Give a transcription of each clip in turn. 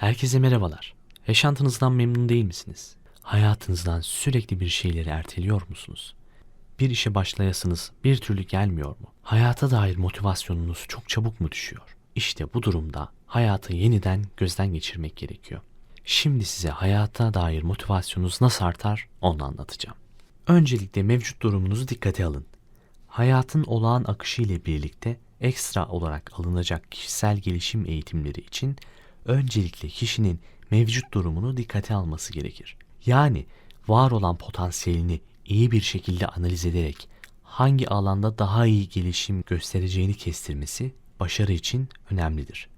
Herkese merhabalar. Yaşantınızdan memnun değil misiniz? Hayatınızdan sürekli bir şeyleri erteliyor musunuz? Bir işe başlayasınız bir türlü gelmiyor mu? Hayata dair motivasyonunuz çok çabuk mu düşüyor? İşte bu durumda hayatı yeniden gözden geçirmek gerekiyor. Şimdi size hayata dair motivasyonunuz nasıl artar onu anlatacağım. Öncelikle mevcut durumunuzu dikkate alın. Hayatın olağan akışı ile birlikte ekstra olarak alınacak kişisel gelişim eğitimleri için öncelikle kişinin mevcut durumunu dikkate alması gerekir. Yani var olan potansiyelini iyi bir şekilde analiz ederek hangi alanda daha iyi gelişim göstereceğini kestirmesi başarı için önemlidir.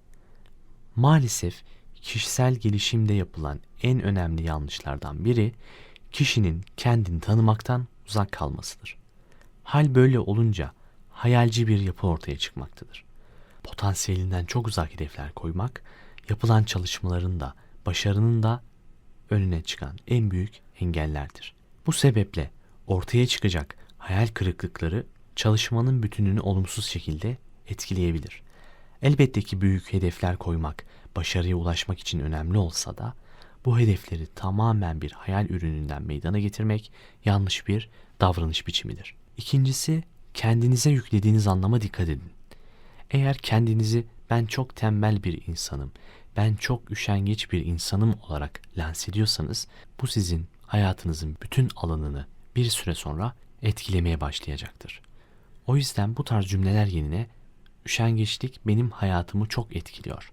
Maalesef kişisel gelişimde yapılan en önemli yanlışlardan biri kişinin kendini tanımaktan uzak kalmasıdır. Hal böyle olunca hayalci bir yapı ortaya çıkmaktadır. Potansiyelinden çok uzak hedefler koymak, yapılan çalışmaların da başarının da önüne çıkan en büyük engellerdir. Bu sebeple ortaya çıkacak hayal kırıklıkları çalışmanın bütününü olumsuz şekilde etkileyebilir. Elbette ki büyük hedefler koymak başarıya ulaşmak için önemli olsa da bu hedefleri tamamen bir hayal ürününden meydana getirmek yanlış bir davranış biçimidir. İkincisi kendinize yüklediğiniz anlama dikkat edin. Eğer kendinizi ben çok tembel bir insanım, ben çok üşengeç bir insanım olarak lanse ediyorsanız bu sizin hayatınızın bütün alanını bir süre sonra etkilemeye başlayacaktır. O yüzden bu tarz cümleler yerine üşengeçlik benim hayatımı çok etkiliyor.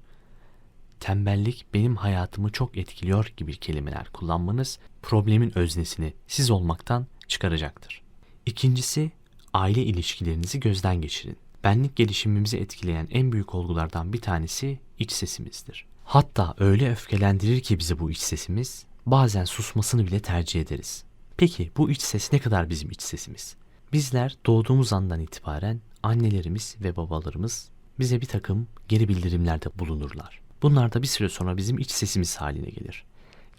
Tembellik benim hayatımı çok etkiliyor gibi kelimeler kullanmanız problemin öznesini siz olmaktan çıkaracaktır. İkincisi aile ilişkilerinizi gözden geçirin. Benlik gelişimimizi etkileyen en büyük olgulardan bir tanesi iç sesimizdir. Hatta öyle öfkelendirir ki bizi bu iç sesimiz, bazen susmasını bile tercih ederiz. Peki bu iç ses ne kadar bizim iç sesimiz? Bizler doğduğumuz andan itibaren annelerimiz ve babalarımız bize bir takım geri bildirimlerde bulunurlar. Bunlar da bir süre sonra bizim iç sesimiz haline gelir.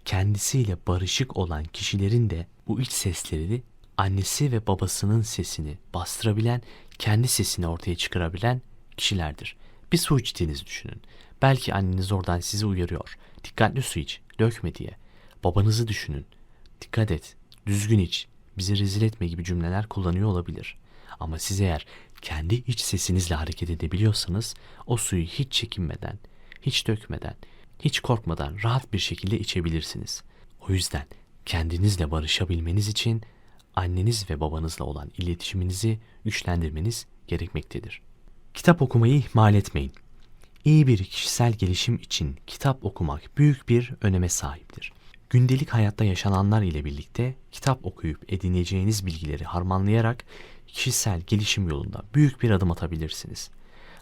Kendisiyle barışık olan kişilerin de bu iç sesleri annesi ve babasının sesini bastırabilen, kendi sesini ortaya çıkarabilen kişilerdir. Bir su içtiğinizi düşünün. Belki anneniz oradan sizi uyarıyor. Dikkatli su iç, dökme diye. Babanızı düşünün. Dikkat et, düzgün iç, bizi rezil etme gibi cümleler kullanıyor olabilir. Ama siz eğer kendi iç sesinizle hareket edebiliyorsanız o suyu hiç çekinmeden, hiç dökmeden, hiç korkmadan rahat bir şekilde içebilirsiniz. O yüzden kendinizle barışabilmeniz için anneniz ve babanızla olan iletişiminizi güçlendirmeniz gerekmektedir. Kitap okumayı ihmal etmeyin. İyi bir kişisel gelişim için kitap okumak büyük bir öneme sahiptir. Gündelik hayatta yaşananlar ile birlikte kitap okuyup edineceğiniz bilgileri harmanlayarak kişisel gelişim yolunda büyük bir adım atabilirsiniz.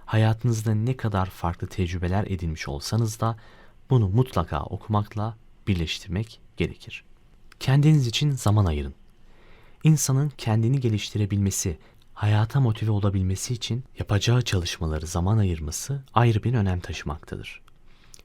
Hayatınızda ne kadar farklı tecrübeler edinmiş olsanız da bunu mutlaka okumakla birleştirmek gerekir. Kendiniz için zaman ayırın. İnsanın kendini geliştirebilmesi, hayata motive olabilmesi için yapacağı çalışmaları zaman ayırması ayrı bir önem taşımaktadır.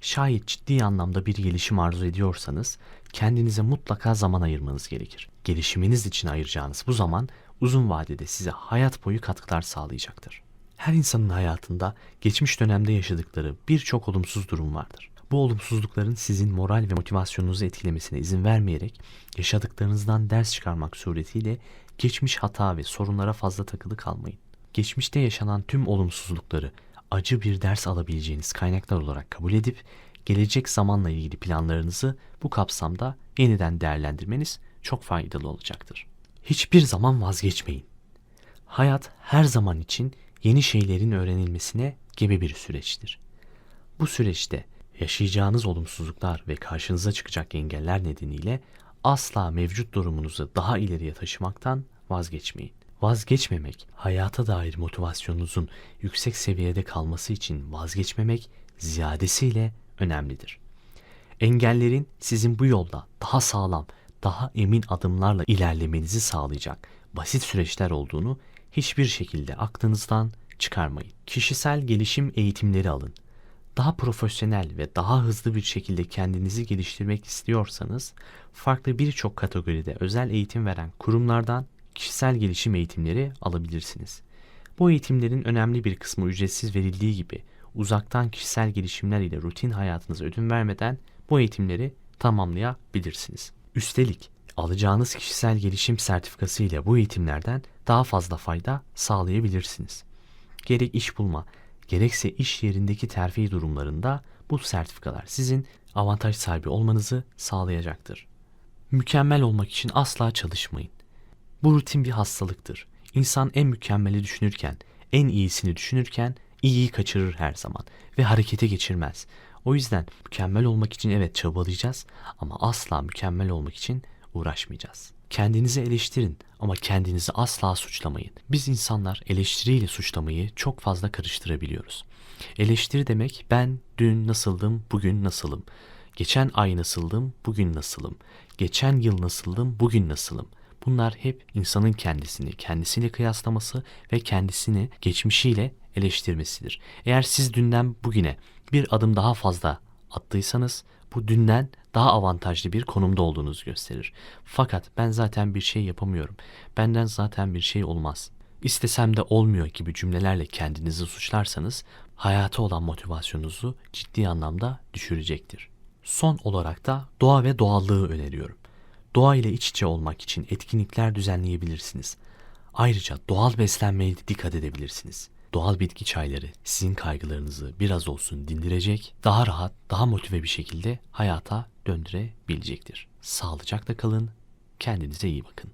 Şayet ciddi anlamda bir gelişim arzu ediyorsanız kendinize mutlaka zaman ayırmanız gerekir. Gelişiminiz için ayıracağınız bu zaman uzun vadede size hayat boyu katkılar sağlayacaktır. Her insanın hayatında geçmiş dönemde yaşadıkları birçok olumsuz durum vardır. Bu olumsuzlukların sizin moral ve motivasyonunuzu etkilemesine izin vermeyerek yaşadıklarınızdan ders çıkarmak suretiyle geçmiş hata ve sorunlara fazla takılı kalmayın. Geçmişte yaşanan tüm olumsuzlukları acı bir ders alabileceğiniz kaynaklar olarak kabul edip gelecek zamanla ilgili planlarınızı bu kapsamda yeniden değerlendirmeniz çok faydalı olacaktır. Hiçbir zaman vazgeçmeyin. Hayat her zaman için yeni şeylerin öğrenilmesine gebe bir süreçtir. Bu süreçte yaşayacağınız olumsuzluklar ve karşınıza çıkacak engeller nedeniyle asla mevcut durumunuzu daha ileriye taşımaktan vazgeçmeyin. Vazgeçmemek, hayata dair motivasyonunuzun yüksek seviyede kalması için vazgeçmemek ziyadesiyle önemlidir. Engellerin sizin bu yolda daha sağlam, daha emin adımlarla ilerlemenizi sağlayacak basit süreçler olduğunu hiçbir şekilde aklınızdan çıkarmayın. Kişisel gelişim eğitimleri alın. Daha profesyonel ve daha hızlı bir şekilde kendinizi geliştirmek istiyorsanız farklı birçok kategoride özel eğitim veren kurumlardan kişisel gelişim eğitimleri alabilirsiniz. Bu eğitimlerin önemli bir kısmı ücretsiz verildiği gibi uzaktan kişisel gelişimler ile rutin hayatınıza ödün vermeden bu eğitimleri tamamlayabilirsiniz. Üstelik alacağınız kişisel gelişim sertifikası ile bu eğitimlerden daha fazla fayda sağlayabilirsiniz. Gerek iş bulma, gerekse iş yerindeki terfi durumlarında bu sertifikalar sizin avantaj sahibi olmanızı sağlayacaktır. Mükemmel olmak için asla çalışmayın. Bu rutin bir hastalıktır. İnsan en mükemmeli düşünürken, en iyisini düşünürken iyiyi kaçırır her zaman ve harekete geçirmez. O yüzden mükemmel olmak için evet çabalayacağız ama asla mükemmel olmak için uğraşmayacağız. Kendinizi eleştirin ama kendinizi asla suçlamayın. Biz insanlar eleştiriyle suçlamayı çok fazla karıştırabiliyoruz. Eleştiri demek ben dün nasıldım, bugün nasılım. Geçen ay nasıldım, bugün nasılım. Geçen yıl nasıldım, bugün nasılım. Bunlar hep insanın kendisini, kendisiyle kıyaslaması ve kendisini geçmişiyle eleştirmesidir. Eğer siz dünden bugüne bir adım daha fazla attıysanız bu dünden daha avantajlı bir konumda olduğunuzu gösterir. Fakat ben zaten bir şey yapamıyorum. Benden zaten bir şey olmaz. İstesem de olmuyor gibi cümlelerle kendinizi suçlarsanız hayata olan motivasyonunuzu ciddi anlamda düşürecektir. Son olarak da doğa ve doğallığı öneriyorum. Doğa ile iç içe olmak için etkinlikler düzenleyebilirsiniz. Ayrıca doğal beslenmeye dikkat edebilirsiniz. Doğal bitki çayları sizin kaygılarınızı biraz olsun dindirecek, daha rahat, daha motive bir şekilde hayata döndürebilecektir. Sağlıcakla kalın, kendinize iyi bakın.